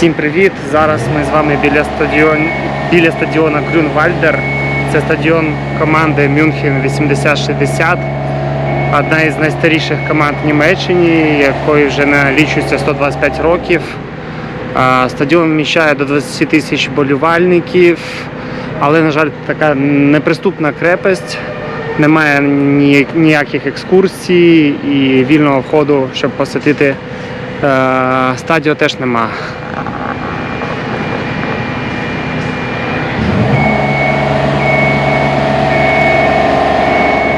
Всім привіт! Зараз ми з вами біля стадіон, біля стадіона Грюнвальдер. Це стадіон команди Мюнхен 8060. Одна із найстаріших команд в Німеччині, якої вже налічується 125 років. Стадіон вміщає до 20 тисяч болівальників, але, на жаль, така неприступна крепость. Немає ніяких екскурсій і вільного входу, щоб посетити е, стадіо теж нема.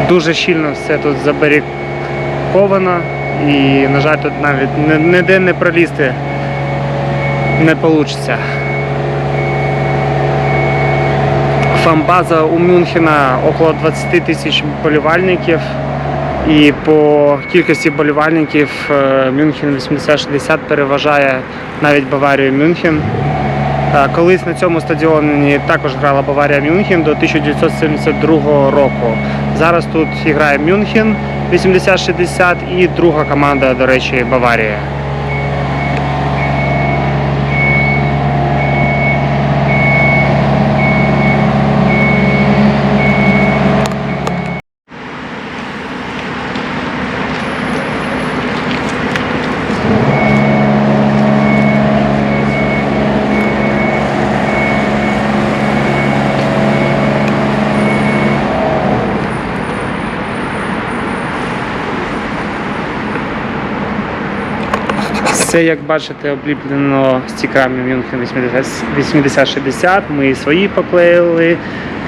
Дуже щільно все тут забаріковано і, на жаль, тут навіть ніде не пролізти не вийде. Фанбаза у Мюнхена около 20 тисяч болівальників. І по кількості болівальників е, Мюнхен 80-60 переважає навіть Баварію Мюнхен. Е, Колись на цьому стадіоні також грала Баварія Мюнхен до 1972 року. Зараз тут грає Мюнхен 80-60 і друга команда, до речі, Баварія. Все, як бачите, обліплено стіками Мюнхен 80-60. Ми свої поклеїли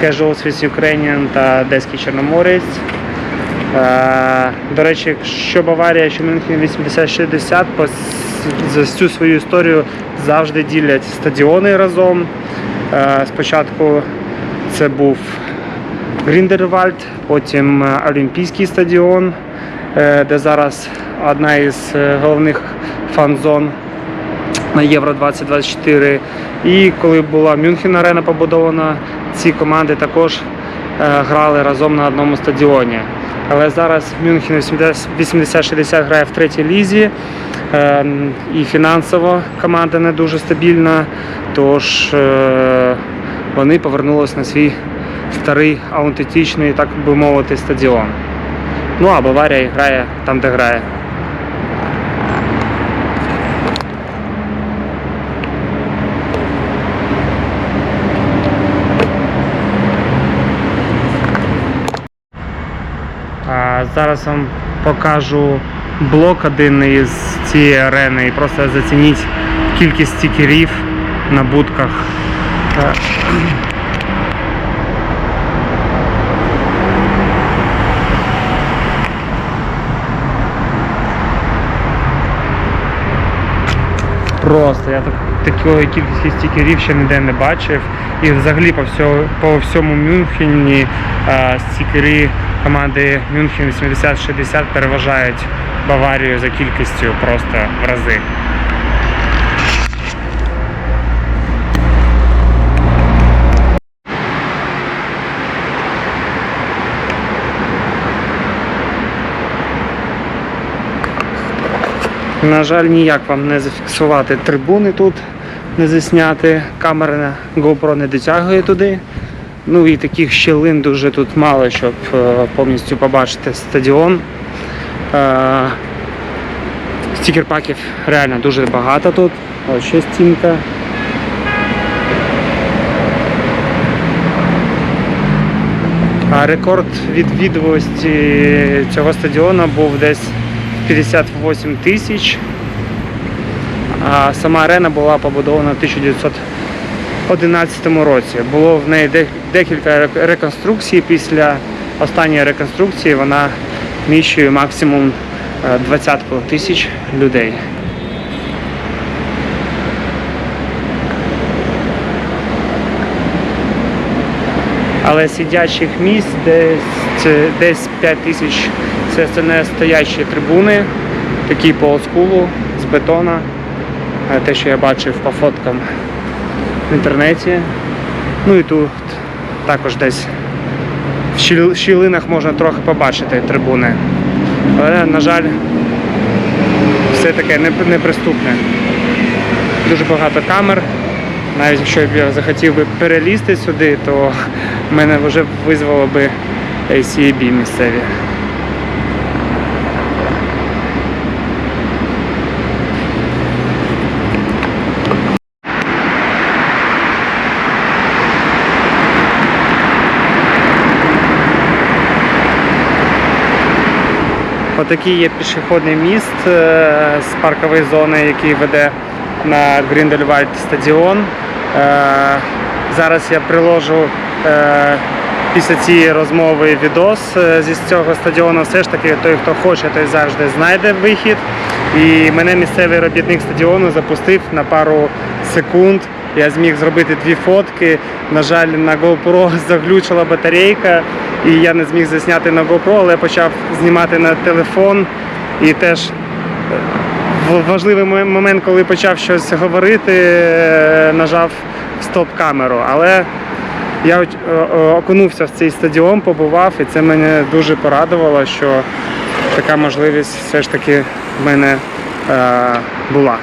Casuals with Ukrainian та Одеський Чорноморець. Е, До речі, що Баварія, що Мюнхен 80-60 за всю свою історію завжди ділять стадіони разом. Е, Спочатку це був Гріндервальд, потім е, Олімпійський стадіон, де зараз одна із головних фан-зон на Євро 2024. І коли була Мюнхен арена побудована, ці команди також е, грали разом на одному стадіоні. Але зараз Мюнхен 80-60 грає в третій лізі. е, І фінансово команда не дуже стабільна, тож е, вони повернулись на свій старий аутентичний, так би мовити, стадіон. Ну а Баварія грає там, де грає. А зараз вам покажу блок один із цієї арени і просто зацініть кількість стікерів на будках. Просто я так, такої кількості стікерів ще ніде не бачив. І взагалі по всьому, по всьому Мюнхені е, стікери команди Мюнхен 80-60 переважають Баварію за кількістю просто в рази. На жаль, ніяк вам не зафіксувати трибуни тут, не засняти. Камера GoPro не дотягує туди. Ну і таких щілин дуже тут мало, щоб е, повністю побачити стадіон. Е, Стікер-паків реально дуже багато тут. Ось ще стінка. А рекорд відвідуваності цього стадіону був десь 58 тисяч. А сама арена була побудована в 1911 році. Було в неї декілька реконструкцій. Після останньої реконструкції вона вміщує максимум е, двадцятку тисяч людей. Але сидячих місць десь, десь 5 тисяч це, це не стоячі трибуни, такі по олдскулу з бетона. Е, Те, що я бачив по фоткам в інтернеті. Ну і тут також десь в щілинах можна трохи побачити трибуни. Але, на жаль, все таке неприступне. дуже багато камер. Навіть якщо б я захотів би перелізти сюди, то мене вже визвало би ACAB місцеві. Отакий є пішохідний міст е, з паркової зони, який веде на Гріндельвальд стадіон. Е, Зараз я приложу е, після цієї розмови відос зі цього стадіону. Все ж таки, той, хто хоче, той завжди знайде вихід. І мене місцевий робітник стадіону запустив на пару секунд. Я зміг зробити дві фотки. На жаль, на GoPro заглючила батарейка, і я не зміг засняти на GoPro, але почав знімати на телефон. І теж важливий момент, коли почав щось говорити, е, нажав стоп-камеру. Але я е, е, окунувся в цей стадіон, побував, і це мене дуже порадувало, що така можливість все ж таки в мене е, була.